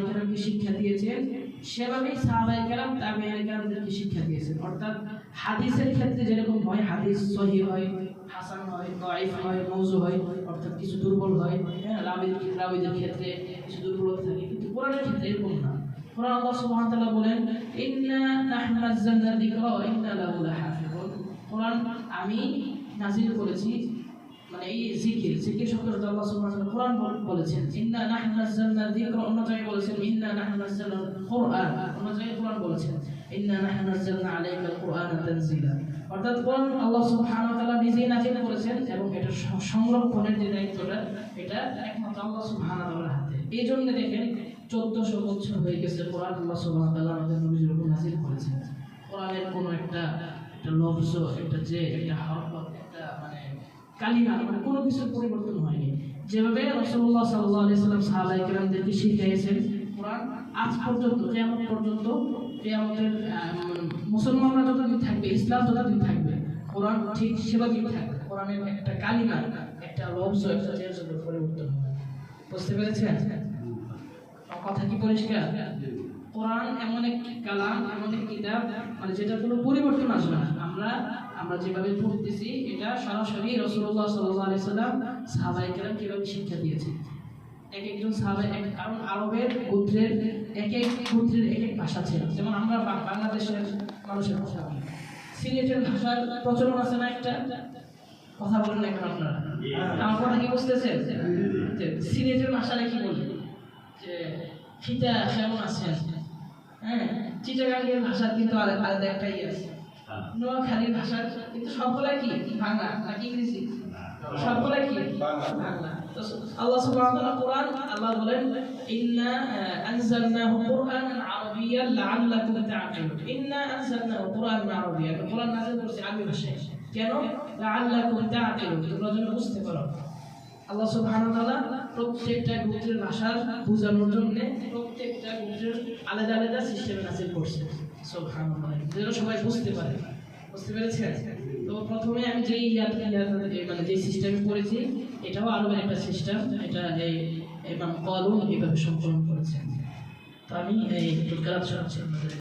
কেরামকে শিক্ষা দিয়েছেন সেভাবেই শিক্ষা অর্থাৎ হাদিসের ক্ষেত্রে যেরকম হয় হাদিস হয় হয় হয় মওযু হয় অর্থাৎ কিছু দুর্বল হয় হ্যাঁ ক্ষেত্রে কিছু দুর্বলতা থাকে কিন্তু কোরআনের ক্ষেত্রে এরকম না কোরআন আল্লাহ সুবহানাহু তাআলা বলেন কোরআন আমি নাজিল করেছি মানে এই জিকির জিকির শব্দটা আল্লাহ সুবহানাহু ওয়া কোরআন বল- বলেছেন। ইন্না নাহনু নাযালনা যিকরা, অন্য জায়গায় বলেছেন, ইন্না নাহনু নাযালনা কোরআন। অন্য জায়গায় কোরআন বলেছেন। ইন্না নাহনু নাযালনা আলাইকাল কোরআনা তানজিলা। অর্থাৎ কোরআন আল্লাহ সুবহানাহু ওয়া তাআলা নিজেই নাজিল করেছেন এবং এটা সংরক্ষণের যে দায়িত্বটা, এটা একমাত্র আল্লাহ সুবহানাহু ওয়া হাতে। এই জন্য দেখেন, চোদ্দশো বছর হয়ে গেছে কোরআন আল্লাহ সুবহানাহু ওয়া তাআলা আমাদের নবীর উপর নাজিল করেছেন। কোরআনের কোনো একটা একটা লফজ, একটা যে, একটা হরফ কালিমা মানে কোনো কিছুর পরিবর্তন হয়নি। যেভাবে রাসূলুল্লাহ সাল্লাল্লাহু আলাইহি সাল্লাম সাহাবায়ে কেরামদেরকে শিখিয়েছেন কোরআন আজ পর্যন্ত কিয়ামত পর্যন্ত কিয়ামতের মুসলমানরা যতদিন থাকবে ইসলাম যতদিন থাকবে কোরআন ঠিক সেভাবেই থাকবে কোরআনের একটা কালিমা একটা লফজ একটা যে পরিবর্তন হবে। বুঝতে পেরেছেন? কথা কি পরিষ্কার? কোরআন এমন একটি কালাম এমন একটি কিতাব মানে যেটা কোনো পরিবর্তন আসবে না। আমরা আমরা যেভাবে পড়তেছি সরাসরি রসুল্লাহ সাল্লাহ সাল্লাম সাহাবাই কেরাম কীভাবে শিক্ষা দিয়েছে এক একজন সাহাবাই এক কারণ আরবের গোত্রের এক এক গোত্রের এক এক ভাষা ছিল। যেমন আমরা বাংলাদেশের মানুষের ভাষা বলি। সিলেটের ভাষার প্রচলন আছে না একটা? কথা বলেন এখন আপনারা? আমার কথা কি বুঝতেছেন? সিলেটের ভাষাটা কি বলি? যে ফিতা কেমন আছেন? হ্যাঁ চিটাগাঙ্গের ভাষা কিন্তু আলাদা একটাই আছে। নোয়াখালীর ভাষা কিন্তু সবগুলাই কি? বাংলা নাকি ইংরেজি? সবগুলাই কি? বাংলা। তো আল্লাহ সুবহানাহু ওয়া তাআলা কোরআন আল্লাহ বলেন ইন্না আনজালনাহু কুরআনান আরাবিয়্যান লাআল্লাকুম তা'কিলুন ইন্না আনজালনাহু কুরআনান আরাবিয়্যান কোরআন নাযিল করেছে আরবি ভাষায়। কেন? লাআল্লাকুম তা'কিলুন তোমরা যেন বুঝতে পারো। আল্লাহ তাআলা প্রত্যেকটা গোত্রের ভাষার বোঝানোর জন্য প্রত্যেকটা গোত্রের আলাদা আলাদা সিস্টেমে নাজিল করছে। সুবহানাল্লাহ যেন সবাই বুঝতে পারে। বুঝতে পেরেছেন? তো প্রথমে আমি যেই ইয়াদ মানে যে সিস্টেমে পড়েছি, এটাও আরবের একটা সিস্টেম এটা এই এবং কলম এইভাবে সংকলন করেছেন। তো আমি এই তুলকারাত শোনাচ্ছি